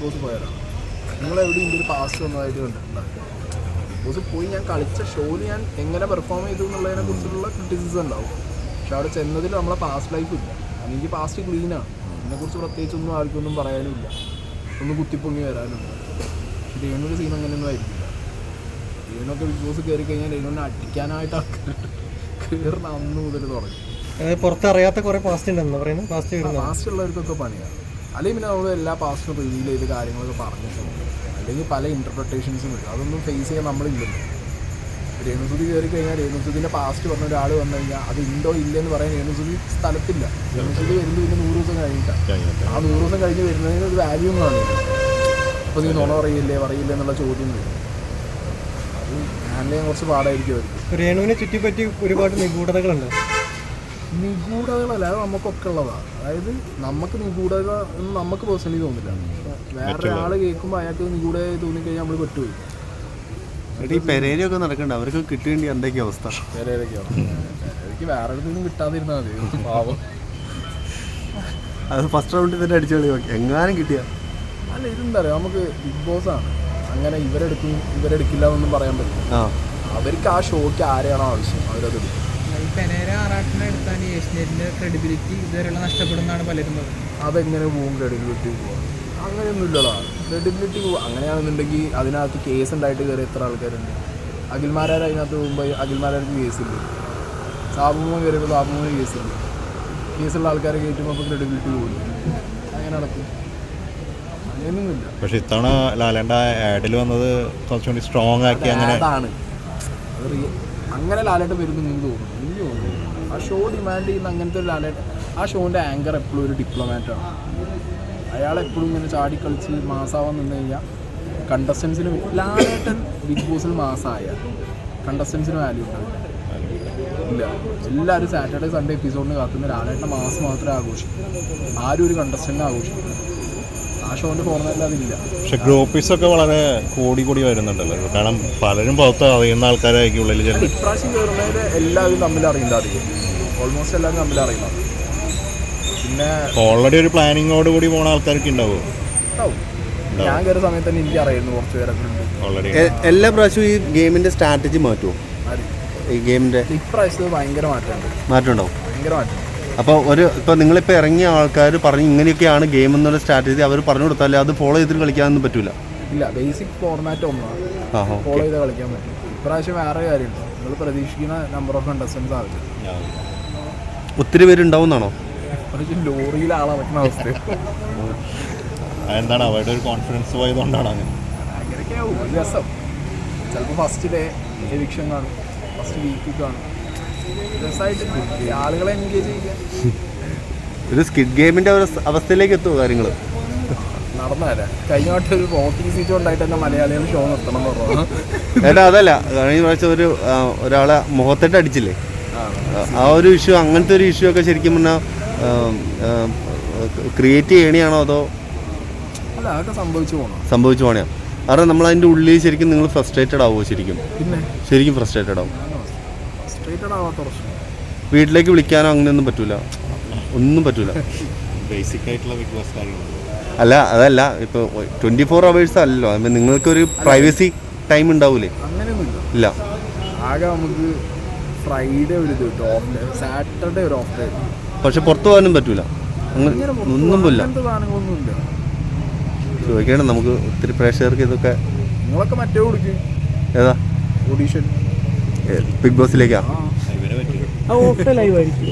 Boss പോയതാണ് നിങ്ങൾ എവിടെ ഇന്ത്യയിൽ പാസ് വന്നതായിട്ട് കണ്ടിട്ടുണ്ടായിരുന്നു ബോസ് പോയി ഞാൻ കളിച്ച ഷോയിൽ ഞാൻ എങ്ങനെ പെർഫോം ചെയ്തു എന്നുള്ളതിനെ കുറിച്ചുള്ള ക്രിറ്റിസിസം ഉണ്ടാവും. പക്ഷെ അവിടെ ചെന്നതിൽ നമ്മളെ പാസ്റ്റ് ലൈഫ് ഇല്ല. എനിക്ക് പാസ്റ്റ് ക്ലീനാണ് അതിനെക്കുറിച്ച് പ്രത്യേകിച്ചൊന്നും ആർക്കൊന്നും പറയാനുമില്ല. ഒന്ന് കുത്തിപ്പൊങ്ങി വരാനുണ്ട്. പക്ഷെ രേണുവിന്റെ സീൻ അങ്ങനെയൊന്നും ആയിരിക്കില്ല. രേണുവൊക്കെ ബിഗ് ബോസ് കയറി കഴിഞ്ഞാൽ രേണുവിനെ അടിക്കാനായിട്ട് ആൾക്കാർ കയറുന്ന അന്ന് മുതൽ തുടങ്ങി. പുറത്തറിയാത്ത കുറേ പാസ്റ്റ് ഉണ്ടെന്ന് പറയുന്നത്? പാസ്റ്റ് പാസ്റ്റ് ഉള്ളവർക്കൊക്കെ പണിയാണ് അല്ലെങ്കിൽ പിന്നെ നമ്മൾ എല്ലാ പാസ്റ്റും റിവീൽ ചെയ്ത് കാര്യങ്ങളൊക്കെ പറഞ്ഞിട്ടുണ്ട്. അല്ലെങ്കിൽ പല ഇന്റർപ്രിട്ടേഷൻസും വരും അതൊന്നും ഫേസ് ചെയ്യാൻ നമ്മളില്ലല്ലോ. രേണുസുതി കയറി കഴിഞ്ഞാൽ രേണുസുതിന്റെ പാസ്റ്റ് പറഞ്ഞ ഒരാൾ വന്നു കഴിഞ്ഞാൽ അത് ഉണ്ടോ ഇല്ലെന്ന് പറയാൻ രേണുസുതി സ്ഥലത്തില്ല. രേണുസുതി വരുന്നത് പിന്നെ നൂറ് ദിവസം കഴിഞ്ഞിട്ടാണ് ആ നൂറ് ദിവസം കഴിഞ്ഞ് വരുന്നതിന് ഒരു വാല്യൂ കാണില്ല അപ്പോൾ നീ നുണ പറയില്ലേ പറയില്ലേ എന്നുള്ള ചോദ്യം വരും. അത് ഹാൻഡിൽ ചെയ്യാൻ കുറച്ച് പാടായിരിക്കും അവർക്ക്. രേണുവിനെ ചുറ്റിപ്പറ്റി ഒരുപാട് നിഗൂഢതകളുണ്ട്. നിഗൂഢതകളല്ല അത് നമുക്കൊക്കെ ഉള്ളതാണ് അതായത് നമുക്ക് നിഗൂഢത എന്ന് നമുക്ക് പേഴ്സണലി തോന്നില്ല. വേറെ ആൾ കേൾക്കുമ്പോൾ അയാൾക്ക് നിഗൂഢതയായി തോന്നിക്കഴിഞ്ഞാൽ നമ്മൾ പെട്ടുപോയി. ഈ പെരേരൊക്കെ നടക്കണ്ട. അവർക്ക് കിട്ടേണ്ടി എന്തൊക്കെ അവസ്ഥ? വേറെ അടുത്തൊന്നും കിട്ടാതിരുന്നാൽ മതി. പാവം. അത് ഫസ്റ്റ് റൗണ്ടിൽ തന്നെ അടിച്ചു കളി നോക്കി എങ്ങാനും കിട്ടിയ. അല്ല ഇതെന്താ പറയുക നമുക്ക് ബിഗ് ബോസ് ആണ്. അങ്ങനെ ഇവരെടുക്കും ഇവരെടുക്കില്ല എന്നൊന്നും പറയാൻ പറ്റില്ല. അവർക്ക് ആ ഷോക്ക് ആരെയാണോ ആവശ്യം? അവരത് എടുക്കും. പെരേര ആറാട്ടിനെ എടുത്താൽ ഈ ഏഷ്യനെറ്റിന്റെ ക്രെഡിബിലിറ്റി ഇതുവരെയുള്ള നഷ്ടപ്പെടുന്നതാണ് പലരും പറയുന്നത് അതെങ്ങനെ പോകും ക്രെഡിബിലിറ്റി പോകാൻ അങ്ങനെയൊന്നുമില്ലടാ. ക്രെഡിബിലിറ്റി പോകും അങ്ങനെയാണെന്നുണ്ടെങ്കിൽ അതിനകത്ത് കേസ് ഉണ്ടായിട്ട് കയറി എത്ര ആൾക്കാരുണ്ട്? അഖിൽമാരാർ അതിനകത്ത് പോകുമ്പോൾ അഖിൽമാരാർക്ക് കേസില്ല സാബുമോൻ കയറിയപ്പോൾ സാബുമോന് കേസില്ല കേസുള്ള ആൾക്കാരെ കയറ്റുമ്പോൾ അപ്പോൾ ക്രെഡിബിലിറ്റി പോകില്ല അങ്ങനെ നടക്കും. അങ്ങനെയൊന്നുമില്ല. പക്ഷെ ഇത്തവണ ലാലേണ്ട ആഡിൽ വന്നത് കുറച്ചുകൂടി സ്ട്രോങ് ആക്കി അങ്ങനെ അതാണ്. അത് റിയ- അങ്ങനെ ലാലേട്ടൻ വരുമ്പോൾ നിങ്ങൾക്ക് തോന്നുന്നു? എനിക്ക് തോന്നുന്നു. ആ ഷോ ഡിമാൻഡ് ചെയ്യുന്ന അങ്ങനത്തെ ഒരു ലാലേട്ടൻ ആ ഷോന്റെ ആങ്കർ എപ്പോഴും ഒരു ഡിപ്ലോമാറ്റാണ് അയാൾ എപ്പോഴും ഇങ്ങനെ ചാടിക്കളിച്ച് മാസാവാൻ നിന്ന് കഴിഞ്ഞാൽ കണ്ടസ്റ്റൻസിന് ലാലേട്ടൻ ബിഗ് ബോസിൽ മാസമായ കണ്ടസ്റ്റൻസിന് വാല്യൂ ഉണ്ടാവില്ല ഇല്ല. എല്ലാവരും സാറ്റർഡേ സൺഡേ എപ്പിസോഡിന് കാത്തുന്ന ലാലേട്ടൻ മാസം മാത്രമേ ആഘോഷിക്കൂ. ആരും ഒരു കണ്ടസ്റ്റന്റ് ആഘോഷിക്കില്ല. ആ ഷോന്റെ ഫോർമാറ്റിൽ അതില്ല. പക്ഷെ ഗ്രോപ്പീസ് ഒക്കെ വളരെ കൂടി കൂടി വരുന്നുണ്ടല്ലോ. കാരണം പലരും പുറത്ത് അറിയുന്ന ആൾക്കാരായിരിക്കും ഉള്ളിൽ ചെറിയ ചെല്ലും ഇപ്രാവശ്യം കയറുന്നവര് എല്ലാവരും തമ്മിൽ അറിയില്ല അധികം ഓൾമോസ്റ്റ് എല്ലാവരും തമ്മിൽ അറിയുന്നത് പിന്നെ ഓൾറെഡി ഒരു പ്ലാനിങ്ങോട് കൂടി പോണ ആൾക്കാരൊക്കെ ഉണ്ടാവും? ഞാൻ കയറിയ സമയത്ത് തന്നെ എനിക്ക് അറിയായിരുന്നു കുറച്ച് പേരൊക്കെ ഉണ്ട്. ഓൾറെഡി എല്ലാ പ്രാവശ്യവും ഈ ഗെയിമിന്റെ സ്ട്രാറ്റജി മാറ്റുമോ? ഈ ഗെയിമിന്റെ ഇപ്രാവശ്യം ഭയങ്കര മാറ്റമുണ്ട്. മാറ്റം ഉണ്ടാവും ഭയങ്കര മാറ്റം. അപ്പോൾ ഒരു ഇപ്പോൾ നിങ്ങളിപ്പോൾ ഇറങ്ങിയ ആൾക്കാർ പറഞ്ഞ് ഇങ്ങനെയൊക്കെയാണ് ഗെയിം എന്നുള്ള സ്ട്രാറ്റജി അവർ പറഞ്ഞു കൊടുത്താലേ അത് ഫോളോ ചെയ്തിട്ട് കളിക്കാനൊന്നും പറ്റില്ല ഇല്ല ബേസിക് ഫോർമാറ്റ് ഒന്നാണ്. ഫോളോ ചെയ്ത് കളിക്കാൻ പറ്റും. ഇപ്രാവശ്യം വേറെ കാര്യമുണ്ട്. നിങ്ങൾ പ്രതീക്ഷിക്കുന്ന നമ്പർ ഓഫ് കണ്ടസ്റ്റൻസ് ആവില്ല ഒത്തിരി പേരുണ്ടാവും എന്നാണോ ഇപ്രാവശ്യം ലോറിയിൽ ആളറക്കുന്ന അവസ്ഥ എന്താണ് അവരുടെ ഒരു കോൺഫിഡൻസ് പോയതുകൊണ്ടാണ് അങ്ങനെ? അങ്ങനെയൊക്കെയാവും രസം. ചിലപ്പോൾ ഫസ്റ്റ് ഡേ എവിക്ഷൻ കാണും. ഫസ്റ്റ് വീക്കിൽ കാണും. രസമായിട്ട് ആളുകളെ എൻഗേജ് ചെയ്യാൻ ഒരു സ്കിഡ് ഗെയിമിന്റെ ഒരു അവസ്ഥയിലേക്ക് എത്തുമോ കാര്യങ്ങൾ നടന്നതല്ലേ കഴിഞ്ഞ വട്ടം ഒരു വോട്ടിംഗ് സീറ്റ് ഉണ്ടായിട്ട് തന്നെ മലയാളികൾ ഷോ നിർത്തണം എന്ന് പറഞ്ഞു. ഏട്ടാ അതല്ല. കഴിഞ്ഞ പ്രാവശ്യം ഒരു ഒരാളെ മുഖത്തിട്ട് അടിച്ചില്ലേ? ആ. ഒരു ഇഷ്യൂ അങ്ങനത്തെ ഒരു ഇഷ്യൂ ഒക്കെ ശരിക്കും പറഞ്ഞാൽ ക്രിയേറ്റ് ചെയ്യണയാണോ അതോ അല്ല അതൊക്കെ സംഭവിച്ചു പോകണം സംഭവിച്ചു പോകണോ കാരണം നമ്മൾ അതിന്റെ ഉള്ളിൽ ശരിക്കും നിങ്ങൾ ഫ്രസ്ട്രേറ്റഡ് ആവുമോ ശരിക്കും? ശരിക്കും ഫ്രസ്ട്രേറ്റഡ് ആവും. സ്ട്രേറ്റഡ് ആവാത്ത പ്രശ്നം വീട്ടിലേക്ക് വിളിക്കാനോ അങ്ങനെയൊന്നും പറ്റൂല. ഒന്നും പറ്റൂല. ബേസിക് ആയിട്ടുള്ള ബിഗ് ബോസ് കാര്യങ്ങളുണ്ട് അല്ല അതല്ല. ഇപ്പോൾ ട്വന്റി ഫോർ അവേഴ്സ് അല്ലല്ലോ നിങ്ങൾക്ക് ഒരു പ്രൈവസി ടൈം ഉണ്ടാവൂലേ? അങ്ങനെയൊന്നുമില്ല ഇല്ല. ആകെ നമുക്ക് ഫ്രൈഡേ ഒരു ഇത് ഓഫ് ഡേ സാറ്റർഡേ ഒരു ഓഫ് ഡേ പക്ഷെ പുറത്തു പോകാനും പറ്റൂല. അങ്ങനെ പുറത്ത് ഒന്നും പോല സാധനങ്ങളൊന്നുമില്ല ചോദിക്കണം നമുക്ക് ഒത്തിരി പ്രേക്ഷകർക്ക് ഇതൊക്കെ നിങ്ങളൊക്കെ മറ്റേ കൊടുക്കും ഏതാ? ഓഡീഷൻ. ബിഗ് ബോസിലേക്കാ ഓഫ് ഡേ ലൈവ് ആയിരിക്കും.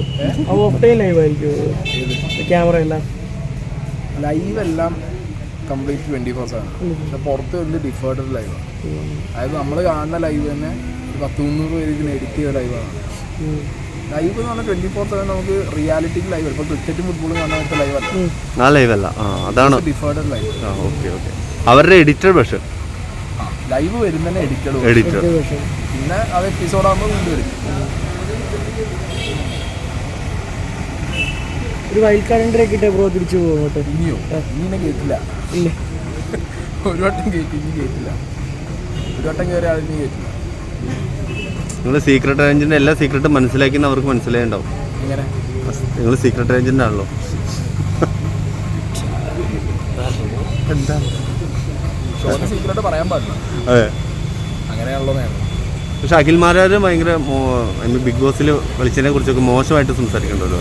ആ ഓഫ് ഡേ ലൈവ് ആയിരിക്കും. ക്യാമറ എല്ലാം. ലൈവ് എല്ലാം കംപ്ലീറ്റ് ട്വന്റി ഫോർ സെവൻ പക്ഷെ പുറത്ത് വരുന്നത് ഡിഫേർഡ് ലൈവാണ് അതായത് നമ്മൾ കാണുന്ന ലൈവ് തന്നെ പത്ത് മുന്നൂറ് പേര് ഇതിന് എഡിറ്റ് ചെയ്ത ലൈവാണ് ലൈവ് എന്ന് പറഞ്ഞാൽ ട്വന്റി ഫോർ സെവൻ നമുക്ക് റിയാലിറ്റിക്ക് ലൈവ് ഇപ്പൊ ക്രിക്കറ്റും ഫുട്ബോളും കാണാൻ പറ്റുന്ന ലൈവ് അല്ല. ആ അതാണ്. ഡിഫേർഡ് ലൈവ് ആ ഓക്കെ ഓക്കെ അവരുടെ എഡിറ്റർ പക്ഷേ ലൈവ് വരുന്ന എഡിറ്റഡ് പിന്നെ അത് എപ്പിസോഡ് ആകുമ്പോൾ വീണ്ടും വരും. ഒരു വൈൽഡ് കാർഡ് ഇട്ട് ബ്രോ തിരിച്ചു പോകും ഇനിയോ? ഇനിയെ കേട്ടില്ല. ഇല്ല. ഒരു വട്ടം കേട്ടി ഇനി കേട്ടില്ല. ഒരു വട്ടം കയറി ആളിനി കേട്ടില്ല. നിങ്ങൾ സീക്രട്ട് റേഞ്ചിന്റെ എല്ലാ സീക്രട്ടും മനസ്സിലാക്കിയെന്ന് അവർക്ക് മനസ്സിലായിണ്ടാവും. ഇങ്ങനെ നിങ്ങൾ സീക്രട്ട് റേഞ്ചിന്റെ ആണല്ലോ എന്താ സീക്രട്ട് പറയാൻ പാടില്ല. അതെ. അങ്ങനെയാണല്ലോ പക്ഷെ അഖിൽമാരാർ ഭയങ്കര ബിഗ് ബോസിൽ കളിച്ചതിനെ കുറിച്ചൊക്കെ മോശമായിട്ട് സംസാരിക്കണ്ടല്ലോ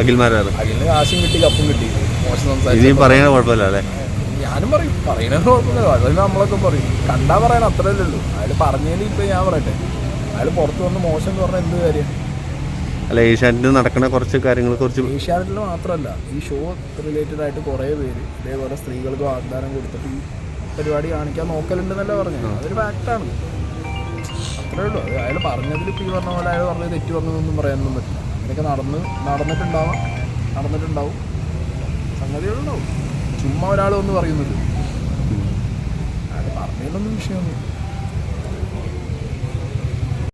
അഖിൽമാരാർ കാശും കിട്ടി കപ്പും കിട്ടി. ഇനിയും പറയണ കുഴപ്പമില്ല അല്ലേ? ഞാനും പറയും. പറയണത് കുഴപ്പമില്ല. അതിന് നമ്മളൊക്കെ പറയും. കണ്ടാ പറയാൻ അത്രയല്ലേ ഉള്ളൂ. അയാൾ പറഞ്ഞതിൽ ഇപ്പൊ ഞാൻ പറയട്ടെ. അയാൾ പുറത്ത് വന്ന് മോശം എന്ന് പറഞ്ഞാൽ എന്ത് കാര്യം? അല്ല ഏഷ്യാനെറ്റിൽ നടക്കുന്ന കുറച്ച് കാര്യങ്ങളെ കുറിച്ച് ഏഷ്യാനെറ്റിൽ മാത്രമല്ല ഈ ഷോ റിലേറ്റഡ് ആയിട്ട് കുറേ പേര് ഇതേപോലെ സ്ത്രീകൾക്ക് വാഗ്ദാനം കൊടുത്തിട്ട് ഈ പരിപാടി കാണിക്കാൻ നോക്കലുണ്ടെന്നല്ല പറഞ്ഞു അതൊരു ഫാക്റ്റാണ് അത്രേ ഉള്ളൂ. അത് അയാൾ പറഞ്ഞതിൽ ഇപ്പോൾ ഈ പറഞ്ഞ പോലെ അയാൾ പറഞ്ഞത് തെറ്റ് പറഞ്ഞതൊന്നും പറയാനൊന്നും പറ്റില്ല. അങ്ങനെയൊക്കെ നടന്ന് നടന്നിട്ടുണ്ടാവാം. നടന്നിട്ടുണ്ടാവും. സംഗതികളുണ്ടാവും. ചുമ്മാ ഒരാൾ വന്ന് പറയുന്നത്. അയാൾ പറഞ്ഞതിലൊന്നും വിഷയമൊന്നും